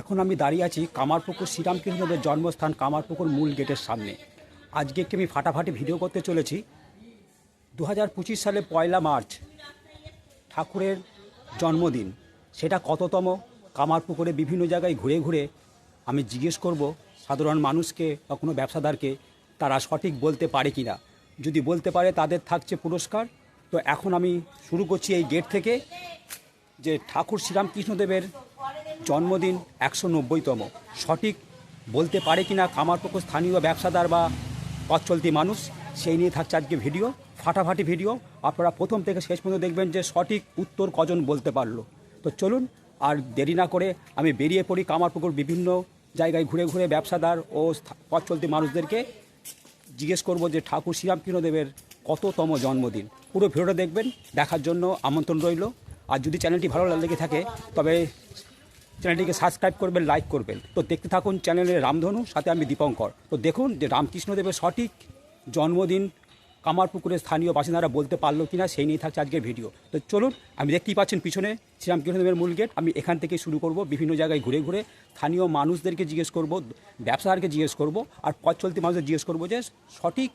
এখন আমি দাঁড়িয়ে আছি কামারপুকুর শ্রীরামকৃষ্ণদেবের জন্মস্থান কামারপুকুর মূল গেটের সামনে। আজকে একটি আমি ফাটাফাটি ভিডিও করতে চলেছি। দু হাজার পঁচিশ সালে পয়লা মার্চ ঠাকুরের জন্মদিন। সেটা কততম? কামারপুকুরে বিভিন্ন জায়গায় ঘুরে ঘুরে আমি জিজ্ঞেস করব, সাধারণ মানুষকে বা কোনো ব্যবসাদারকে, তারা সঠিক বলতে পারে কি না যদি বলতে পারে, তাদের থাকছে পুরস্কার। তো এখন আমি শুরু করছি এই গেট থেকে যে ঠাকুর শ্রীরামকৃষ্ণদেবের জন্মদিন একশো নব্বইতম। সঠিক বলতে পারে কিনা কামারপুকুর স্থানীয় ব্যবসাদার বা পথ চলতি মানুষ, সেই নিয়ে থাকছে আজকে ভিডিও, ফাটাফাটি ভিডিও। আপনারা প্রথম থেকে শেষ পর্যন্ত দেখবেন যে সঠিক উত্তর কজন বলতে পারল। তো চলুন, আর দেরি না করে আমি বেরিয়ে পড়ি কামারপুকুর বিভিন্ন জায়গায় ঘুরে ঘুরে ব্যবসাদার ও পথ মানুষদেরকে জিজ্ঞেস করব যে ঠাকুর শ্রীরামকৃষ্ণদেবের কততম জন্মদিন। পুরো ভিডিওটা দেখবেন, দেখার জন্য আমন্ত্রণ রইল। আর যদি চ্যানেলটি ভালো লেগে থাকে, তবে চ্যানেলটিকে সাবস্ক্রাইব করবেন, লাইক করবেন। তো দেখতে থাকুন চ্যানেলের রামধনু, সাথে আমি দীপঙ্কর। তো দেখুন যে রামকৃষ্ণদেবের সঠিক জন্মদিন কামারপুকুরের স্থানীয় বাসিন্দারা বলতে পারল কিনা, সেই নিয়ে থাকছে আজকের ভিডিও। তো চলুন, আমি দেখতেই পাচ্ছেন পিছনে শ্রীরামকৃষ্ণদেবের মূল গেট। আমি এখান থেকে শুরু করব, বিভিন্ন জায়গায় ঘুরে ঘুরে। স্থানীয় মানুষদেরকে জিজ্ঞেস করব, ব্যবসাদারকে জিজ্ঞেস করব, আর পথ চলতি মানুষদের জিজ্ঞেস করব যে সঠিক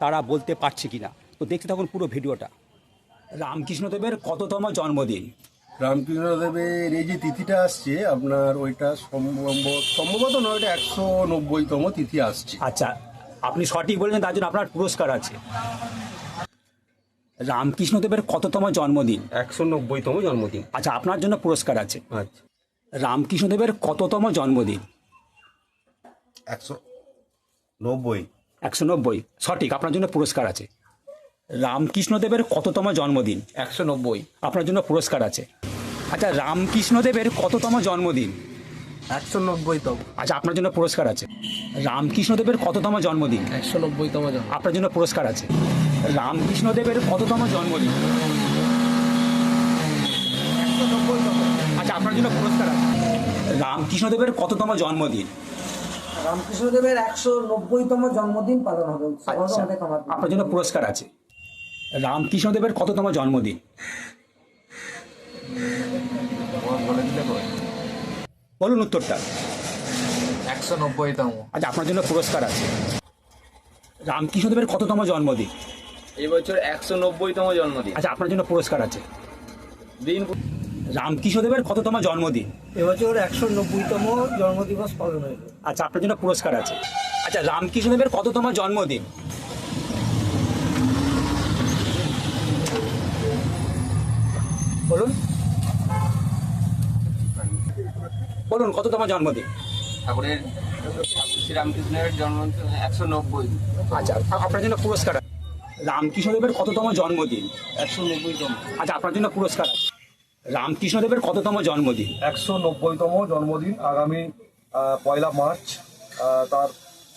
তারা বলতে পারছে কিনা। তো দেখতে থাকুন পুরো ভিডিওটা। রামকৃষ্ণদেবের কততম জন্মদিন? রামকৃষ্ণদেবের এই যে তিথিটা আসছে আপনার ওইটা সম্ভব সম্ভবত নয় ওটা একশো নব্বইতম তিথি আসছে। আচ্ছা আপনি সঠিক বললেন তার জন্য আপনার পুরস্কার আছে। রামকৃষ্ণদেবের কততম জন্মদিন? একশো নব্বইতম জন্মদিন। আচ্ছা আপনার জন্য পুরস্কার আছে। আচ্ছা। রামকৃষ্ণদেবের কততম জন্মদিন? একশো নব্বই। একশো নব্বই। সঠিক আপনার জন্য পুরস্কার আছে। রামকৃষ্ণদেবের কততম জন্মদিন? একশো নব্বই। আপনার জন্য পুরস্কার আছে। আচ্ছা রামকৃষ্ণদেবের কততম জন্মদিন? একশো নব্বই নব্বইতম আচ্ছা আপনার জন্য পুরস্কার আছে। রামকৃষ্ণদেবের কততম জন্মদিন? একশো নব্বইতম জন আপনার জন্য পুরস্কার আছে। রামকৃষ্ণদেবের কততম জন্মদিন? আচ্ছা আপনার জন্য পুরস্কার আছে। রামকৃষ্ণদেবের কততম জন্মদিন? রামকৃষ্ণদেবের একশো নব্বইতম জন্মদিন পালন হবে। আচ্ছা। আপনার জন্য পুরস্কার আছে। রামকৃষ্ণদেবের কততম জন্মদিন? বলুন উত্তরটা। একশো নব্বইতম। আচ্ছা আপনার জন্য পুরস্কার আছে। রামকৃষ্ণদেবের কততম জন্মদিন? এই বছর একশো নব্বইতম জন্মদিন। আচ্ছা আপনার জন্য পুরস্কার আছে। দিন রামকৃষ্ণদেবের কততম জন্মদিন? এবছর একশো নব্বইতম জন্মদিবস পালন হয়েছে আচ্ছা আপনার জন্য পুরস্কার আছে। আচ্ছা রামকৃষ্ণদেবের কততম জন্মদিন? বলুন কততম জন্মদিন? ঠাকুরের শ্রীরামকৃষ্ণের জন্ম একশো নব্বই। আচ্ছা আপনার জন্য পুরস্কার রামকৃষ্ণদেবের কততম জন্মদিন? একশো নব্বইতম। আচ্ছা আপনার জন্য পুরস্কার আছে। রামকৃষ্ণদেবের কততম জন্মদিন? একশো নব্বইতম জন্মদিন আগামী পয়লা মার্চ। তার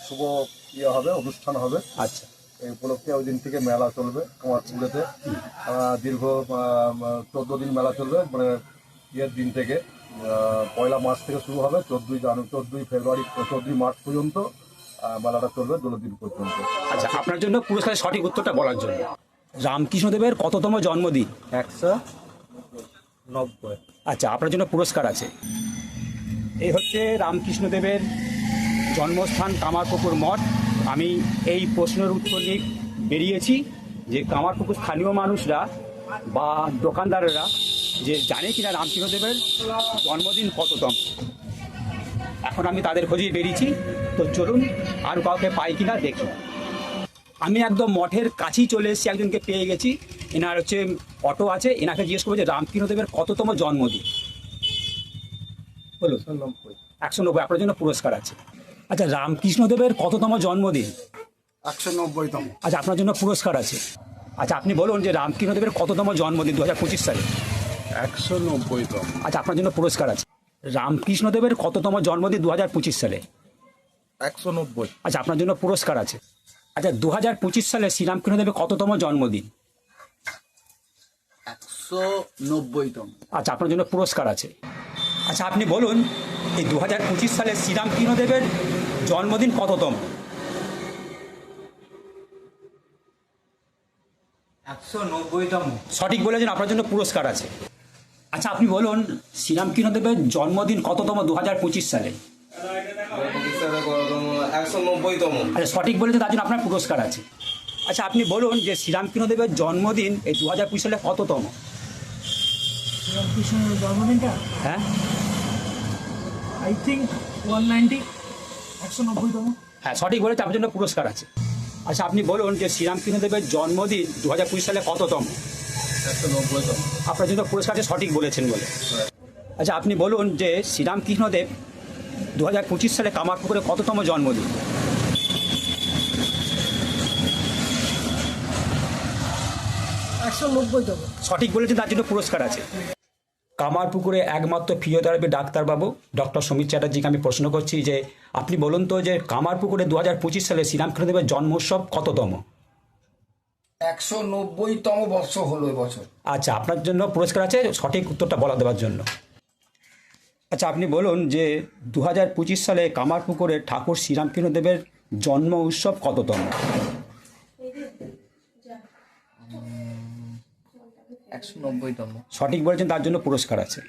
শুভ ইয়ে হবে অনুষ্ঠান হবে। আচ্ছা। এই উপলক্ষে ওই দিন থেকে মেলা চলবে কুমারপুরেতে আহ, দীর্ঘ চোদ্দ দিন মেলা চলবে মানে ইয়ের দিন থেকে। পয়লা মার্চ থেকে শুরু হবে চোদ্দই জানুয়ারি চোদ্দই ফেব্রুয়ারি চোদ্দই মার্চ পর্যন্ত মেলাটা চলবে দোলো দিন পর্যন্ত। আচ্ছা আপনার জন্য পুরস্কারের সঠিক উত্তরটা বলার জন্য। রামকৃষ্ণদেবের কততম জন্মদিন? একশো নব্বই। আচ্ছা আপনার জন্য পুরস্কার আছে। এই হচ্ছে রামকৃষ্ণদেবের জন্মস্থান কামারপুকুর মঠ। আমি এই প্রশ্নের উত্তর নিয়ে বেরিয়েছি যে কামারপুকুর স্থানীয় মানুষরা বা দোকানদারেরা যে জানে কিনা রামকৃষ্ণদেবের জন্মদিন কততম? এখন আমি তাদের খোঁজেই বেরিয়েছি তো চলুন আর কাউকে পাই কিনা দেখি। আমি একদম মঠের কাছেই চলে এসেছি একজনকে পেয়ে গেছি। এনার হচ্ছে অটো আছে এনাকে জিজ্ঞেস করব যে রামকৃষ্ণদেবের কততম জন্মদিন? বলুন। একশো নব্বই আপনার জন্য পুরস্কার আছে। আচ্ছা রামকৃষ্ণদেবের কততম জন্মদিন? একশো নব্বইতম। আচ্ছা আপনার জন্য পুরস্কার আছে। আচ্ছা আপনি বলুন যে রামকৃষ্ণদেবের কততম জন্মদিন দু হাজার পঁচিশ সালে? একশো নব্বইতম আচ্ছা আপনার জন্য পুরস্কার আছে। রামকৃষ্ণদেবের কততম জন্মদিন দু হাজার পঁচিশ সালে? একশো নব্বই। আচ্ছা আপনার জন্য পুরস্কার আছে। আচ্ছা দু হাজার পঁচিশ সালে শ্রীরামকৃষ্ণদেবের কততম জন্মদিন? একশো নব্বইতম আচ্ছা আপনার জন্য পুরস্কার আছে। আচ্ছা আপনি বলুন এই দু হাজার পঁচিশ সালে শ্রীরামকৃষ্ণদেবের জন্মদিন কততম? একশো নব্বইতম সঠিক বলেছেন আপনার জন্য পুরস্কার আছে। আচ্ছা আপনি বলুন শ্রীরাম শ্রীরামকৃষ্ণদেবের জন্মদিন কততম? দু হাজার পঁচিশ সালে। একশো নব্বইতম। আচ্ছা সঠিক বলেছে তার জন্য আপনার পুরস্কার আছে। আচ্ছা আপনি বলুন যে শ্রীরাম শ্রীরামকৃষ্ণদেবের জন্মদিন এই দু হাজার পঁচিশ সালে কততম? জন্মদিনটা? হ্যাঁ? আই থিঙ্ক ওয়ান নাইনটি একশো নব্বইতম। হ্যাঁ সঠিক বলেছে আপনার জন্য পুরস্কার আছে। আচ্ছা আপনি বলুন যে শ্রীরাম শ্রীরামকৃষ্ণদেবের জন্মদিন দু হাজার পঁচিশ সালে কততম? আপনার জন্য পুরস্কার আছে সঠিক বলেছেন বলে। আচ্ছা আপনি বলুন যে শ্রীরামকৃষ্ণদেব দু হাজার পঁচিশ সালে কামারপুকুরে কততম জন্মদিন একশো নব্বইতম সঠিক বলেছেন তার জন্য পুরস্কার আছে। কামারপুকুরে একমাত্র ফিজিওথেরাপি ডাক্তারবাবু ডক্টর সমীর চ্যাটার্জিকে আমি প্রশ্ন করছি যে আপনি বলুন তো যে কামারপুকুরে দু হাজার পঁচিশ সালে শ্রীরামকৃষ্ণদেবের জন্মোৎসব কততম? একশো নব্বইতম বর্ষ হলো এবছর আচ্ছা আপনার জন্য পুরস্কার আছে সঠিক উত্তরটা বলা দেওয়ার জন্য। আচ্ছা আপনি বলুন যে দু হাজার পঁচিশ সালে কামারপুকুরে ঠাকুর শ্রীরামকৃষ্ণদেবের জন্ম উৎসব কততম? একশো নব্বইতম। সঠিক বলেছেন তার জন্য পুরস্কার আছে।